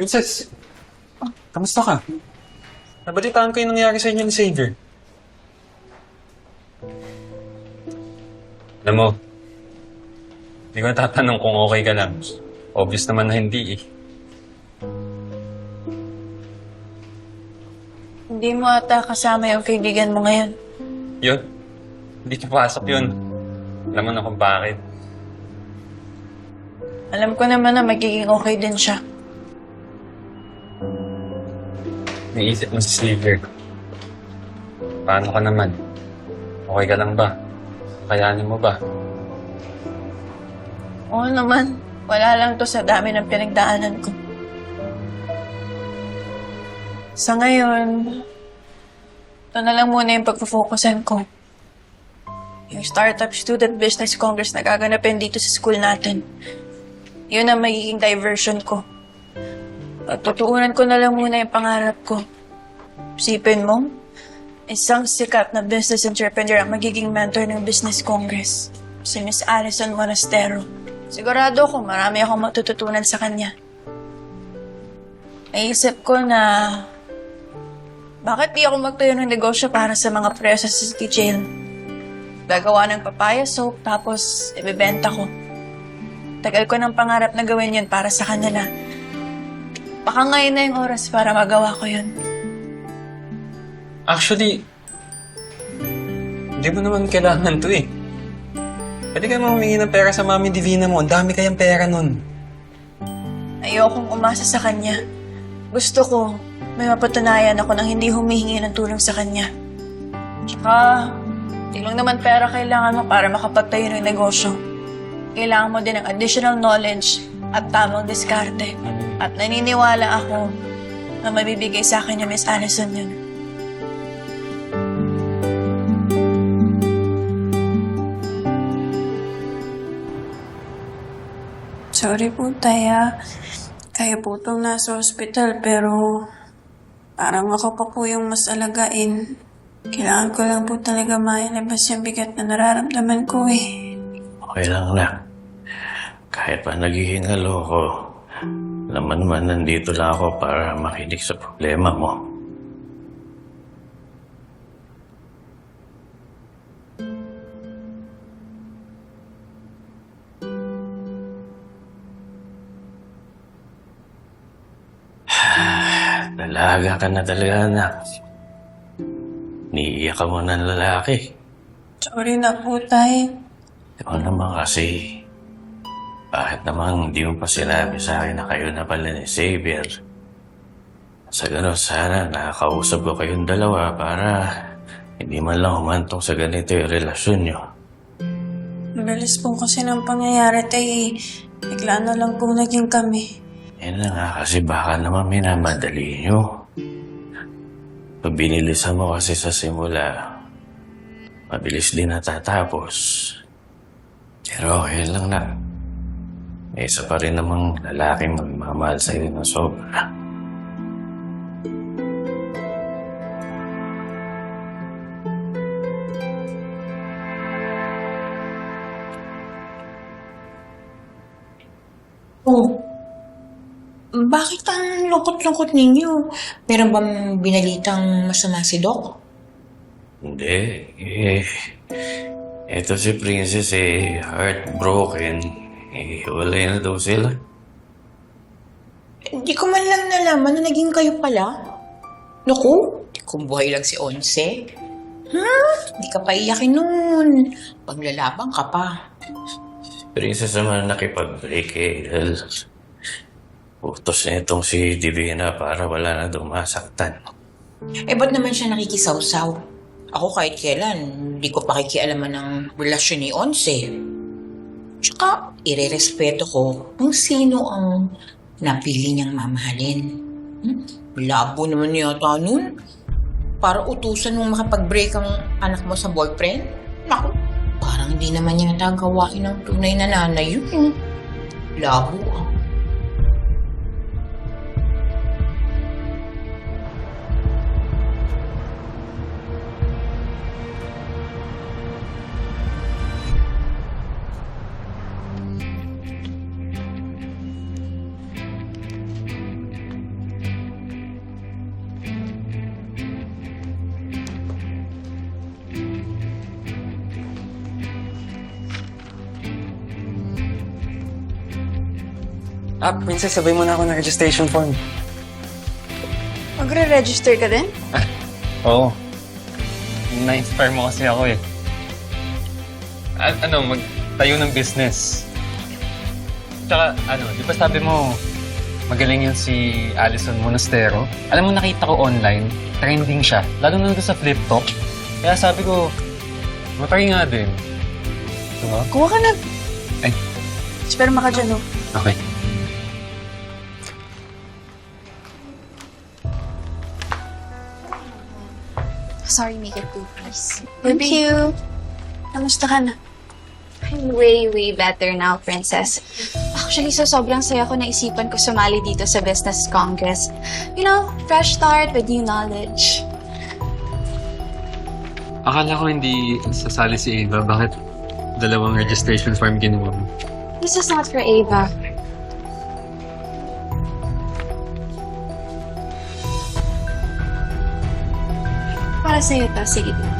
Princess, kamusta ka? Nabalitaan ko yung nangyari sa inyo ni Xavier. Alam mo, hindi ko tatanong kung okay ka lang. Obvious naman na hindi eh. Hindi mo ata kasama yung kaibigan mo ngayon. Yun, hindi papasok yun. Alam mo na kung bakit. Alam ko naman na magiging okay din siya. Naisip mo si Xavier. Paano ka naman? Okay ka lang ba? Kayanin mo ba? Oo naman. Wala lang to sa dami ng pinagdaanan ko. Sa ngayon, ito na lang muna yung pagpo-focusan ko. Yung Startup Student Business Congress na gaganapin dito sa school natin. Yun ang magiging diversion ko. At tutuunan ko na lang muna yung pangarap ko. Sipin mo, isang sikat na business entrepreneur ang magiging mentor ng Business Congress. Si Miss Alison Monastero. Sigurado ako marami akong matututunan sa kanya. Naisip ko na bakit di ako magtayo ng negosyo para sa mga preso sa city jail? Gagawa ng papaya soap tapos ibebenta ko. Tagal ko ng pangarap na gawin yun para sa kanila. Baka ngayon na yung oras para magawa ko yun. Actually, hindi mo naman kailangan to eh. Pwede ka humingi ng pera sa Mami Divina mo. Ang dami kayang pera nun. Ayokong umasa sa kanya. Gusto ko, may mapatunayan ako nang hindi humihingi ng tulong sa kanya. Tsaka, di lang naman pera kailangan mo para makapagtayo ng negosyo. Kailangan mo din ng additional knowledge at tamang diskarte. At naniniwala ako na mabibigay sa akin ni Miss Allison yun. Sorry po, Taya. Kayo po itong nasa hospital, pero parang ako pa po yung mas alagain. Kailangan ko lang po talaga mailabas yung bigat na nararamdaman ko eh. Okay lang na. Kahit pa naghihingalo ko, naman naman nandito lang ako para makinig sa problema mo. Dalaga ka na talaga, anak. Niiyak ka mo ng lalaki. Sorry na po, Tay. Ikaw naman kasi, bakit naman hindi mo pa sinabi sa akin na kayo na pala ni Xavier? Sa gano'n sana nakakausap ko kayong dalawa para hindi man lang humantong sa ganito yung relasyon nyo. Mabilis po kasi ng pangyayari, Tay. Bigla na lang po naging kami. Yan na nga kasi baka naman minamadali nyo. Pag binilisan mo kasi sa simula, mabilis din natatapos. Pero okay lang na. May isa pa rin namang lalaking magmamahal sa'yo ng sobra. Oh, bakit ang lungkot-lungkot ninyo? Meron bang binalitang masama si Doc? Hindi. Eh, eto si Princess eh, heartbroken. Eh, wala na daw sila. Hindi ko man lang nalaman na naging kayo pala. Naku, di ko buhay lang si Onse. Ha? Hindi ka pa iyakin nun. Paglalabang ka pa. Princess naman nakipag-break eh. Dahil utos na itong si Divina para wala na daw masaktan. Eh, ba't naman siya nakikisawsaw? Ako kahit kailan, hindi ko pakikialaman ng relasyon ni Onse. Tsaka, irerespeto ko kung sino ang napili niyang mamahalin. Hmm? Labo naman yata nun. Para utusan mong makapag-break ang anak mo sa boyfriend? Naku, parang hindi naman niya nagawain ng tunay na nanay yun. Labo ah. Ah, Princess, sabay mo na ako ng registration form. Magre-register ka din? Oo. Na-inspire mo kasi ako eh. A- ano, magtayo ng business. Tsaka, ano, di ba sabi mo, magaling yun si Alison Monastero? Alam mo, nakita ko online, trending siya. Lalo na doon sa flip top. Kaya sabi ko, matry nga din. Diba? Kuha ka na. Ay. Sperma ka dyan, oh. Okay. Sorry, make it two, please. Thank you. Kamusta ka na? I'm way, way better now, Princess. Actually, so sobrang saya ko naisipan ko sumali dito sa Business Congress. You know, fresh start with new knowledge. Akala ko hindi sasali si Ava. Bakit dalawang registration form ginawa mo? This is not for Ava. Para sa'yo to, sige.